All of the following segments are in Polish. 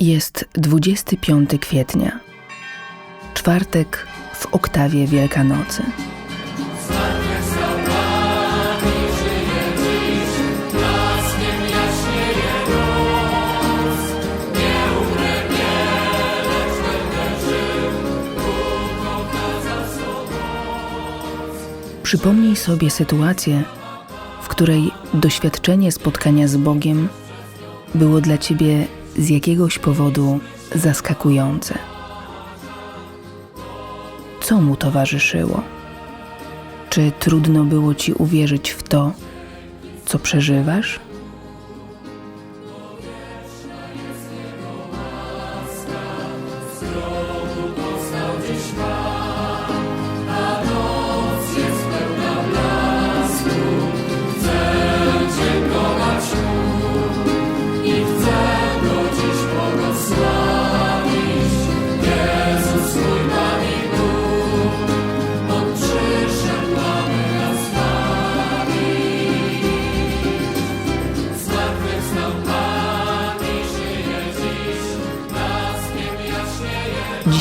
Jest 25 kwietnia, czwartek w oktawie Wielkanocy. Przypomnij sobie sytuację, w której doświadczenie spotkania z Bogiem było dla ciebie z jakiegoś powodu zaskakujące. Co mu towarzyszyło? Czy trudno było ci uwierzyć w to, co przeżywasz?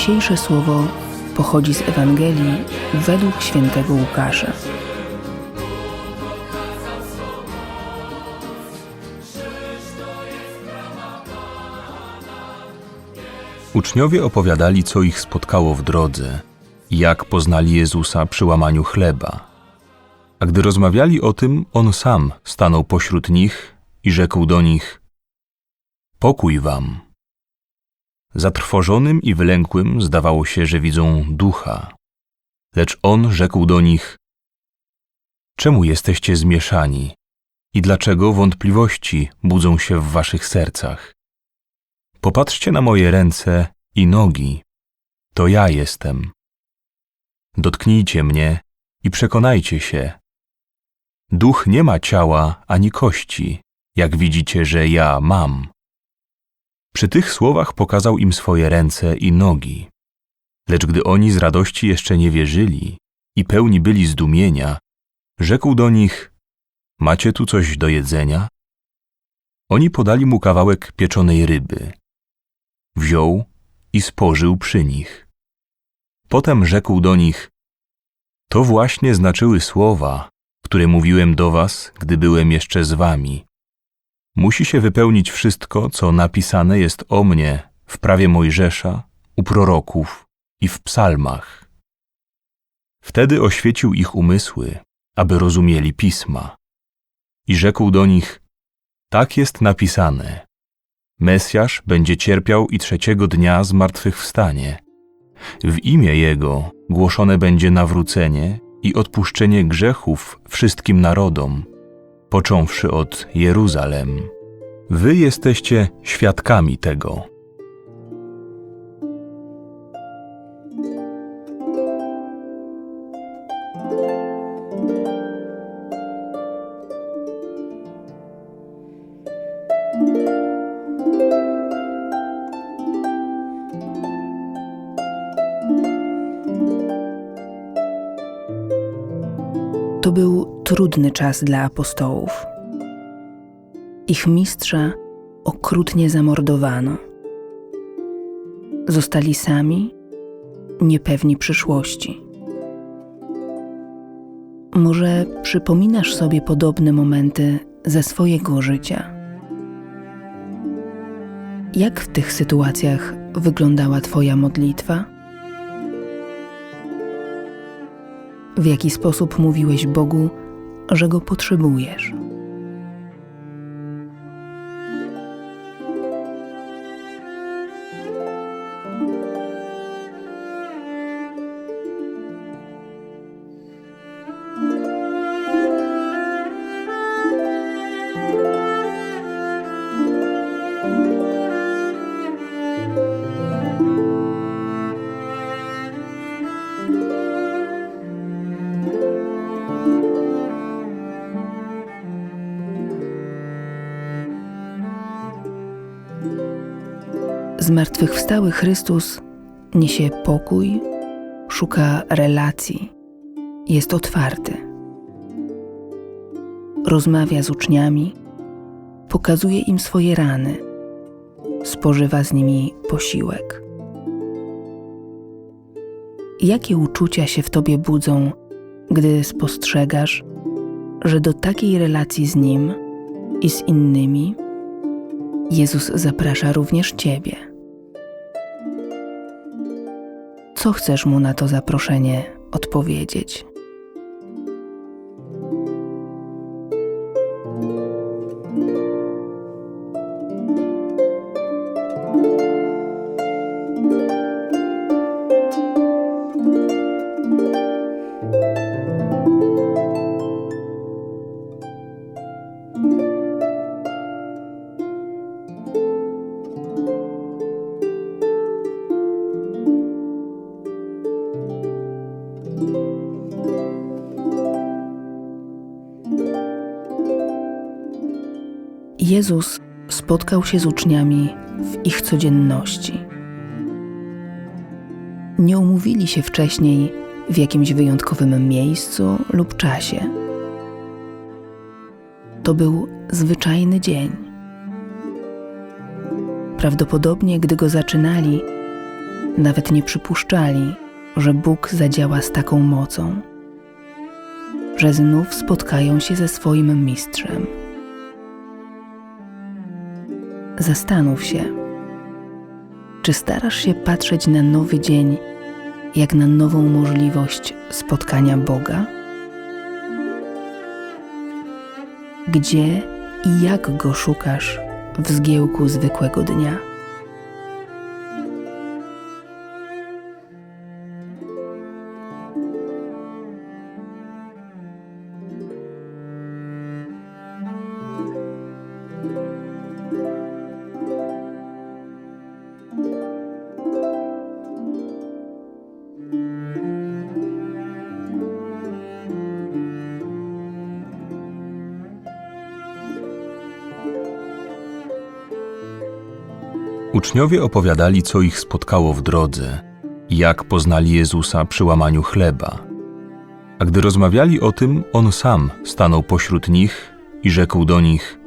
Dzisiejsze słowo pochodzi z Ewangelii według świętego Łukasza. Uczniowie opowiadali, co ich spotkało w drodze, jak poznali Jezusa przy łamaniu chleba. A gdy rozmawiali o tym, on sam stanął pośród nich i rzekł do nich: Pokój wam. Zatrwożonym i wylękłym zdawało się, że widzą ducha. Lecz on rzekł do nich: Czemu jesteście zmieszani i dlaczego wątpliwości budzą się w waszych sercach? Popatrzcie na moje ręce i nogi. To ja jestem. Dotknijcie mnie i przekonajcie się. Duch nie ma ciała ani kości, jak widzicie, że ja mam. Przy tych słowach pokazał im swoje ręce i nogi. Lecz gdy oni z radości jeszcze nie wierzyli i pełni byli zdumienia, rzekł do nich: Macie tu coś do jedzenia? Oni podali mu kawałek pieczonej ryby. Wziął i spożył przy nich. Potem rzekł do nich: To właśnie znaczyły słowa, które mówiłem do was, gdy byłem jeszcze z wami. Musi się wypełnić wszystko, co napisane jest o mnie w prawie Mojżesza, u proroków i w psalmach. Wtedy oświecił ich umysły, aby rozumieli pisma. I rzekł do nich: Tak jest napisane. Mesjasz będzie cierpiał i trzeciego dnia zmartwychwstanie. W imię Jego głoszone będzie nawrócenie i odpuszczenie grzechów wszystkim narodom, począwszy od Jeruzalem. Wy jesteście świadkami tego. To był trudny czas dla apostołów. Ich mistrza okrutnie zamordowano. Zostali sami, niepewni przyszłości. Może przypominasz sobie podobne momenty ze swojego życia? Jak w tych sytuacjach wyglądała Twoja modlitwa? W jaki sposób mówiłeś Bogu, że Go potrzebujesz? Zmartwychwstały Chrystus niesie pokój, szuka relacji, jest otwarty. Rozmawia z uczniami, pokazuje im swoje rany, spożywa z nimi posiłek. Jakie uczucia się w tobie budzą, gdy spostrzegasz, że do takiej relacji z Nim i z innymi Jezus zaprasza również Ciebie? Co chcesz Mu na to zaproszenie odpowiedzieć? Jezus spotkał się z uczniami w ich codzienności. Nie umówili się wcześniej w jakimś wyjątkowym miejscu lub czasie. To był zwyczajny dzień. Prawdopodobnie, gdy go zaczynali, nawet nie przypuszczali, że Bóg zadziała z taką mocą, że znów spotkają się ze swoim mistrzem. Zastanów się, czy starasz się patrzeć na nowy dzień jak na nową możliwość spotkania Boga? Gdzie i jak go szukasz w zgiełku zwykłego dnia? Uczniowie opowiadali, co ich spotkało w drodze jak poznali Jezusa przy łamaniu chleba. A gdy rozmawiali o tym, on sam stanął pośród nich i rzekł do nich: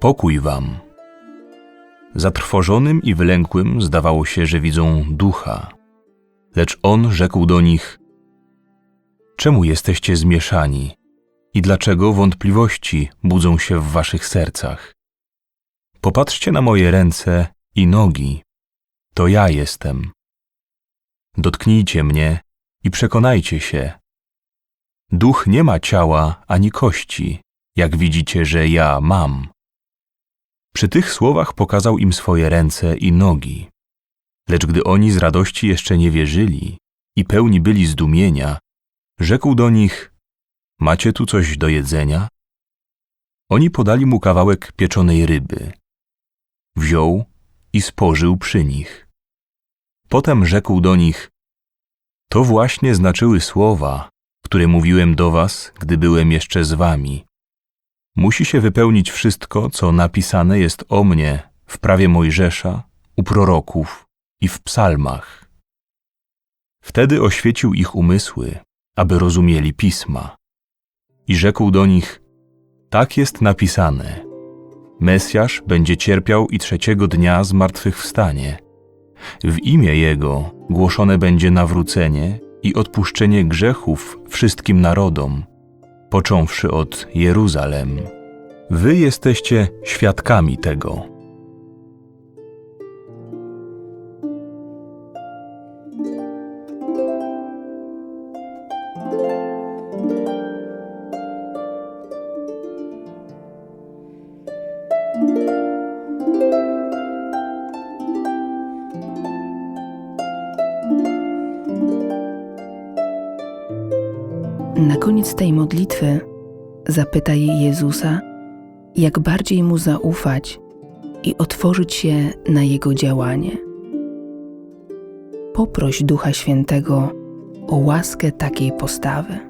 Pokój wam. Zatrwożonym i wylękłym zdawało się, że widzą ducha. Lecz on rzekł do nich: Czemu jesteście zmieszani i dlaczego wątpliwości budzą się w waszych sercach? Popatrzcie na moje ręce i nogi. To ja jestem. Dotknijcie mnie i przekonajcie się. Duch nie ma ciała ani kości, jak widzicie, że ja mam. Przy tych słowach pokazał im swoje ręce i nogi. Lecz gdy oni z radości jeszcze nie wierzyli i pełni byli zdumienia, rzekł do nich: Macie tu coś do jedzenia? Oni podali mu kawałek pieczonej ryby wziął i spożył przy nich. Potem rzekł do nich: To właśnie znaczyły słowa, które mówiłem do was, gdy byłem jeszcze z wami. Musi się wypełnić wszystko, co napisane jest o mnie w prawie Mojżesza, u proroków i w psalmach. Wtedy oświecił ich umysły, aby rozumieli pisma. I rzekł do nich: Tak jest napisane Mesjasz będzie cierpiał i trzeciego dnia zmartwychwstanie. W imię Jego głoszone będzie nawrócenie i odpuszczenie grzechów wszystkim narodom, począwszy od Jeruzalem. Wy jesteście świadkami tego. Na koniec tej modlitwy zapytaj Jezusa, jak bardziej mu zaufać i otworzyć się na jego działanie. Poproś Ducha Świętego o łaskę takiej postawy.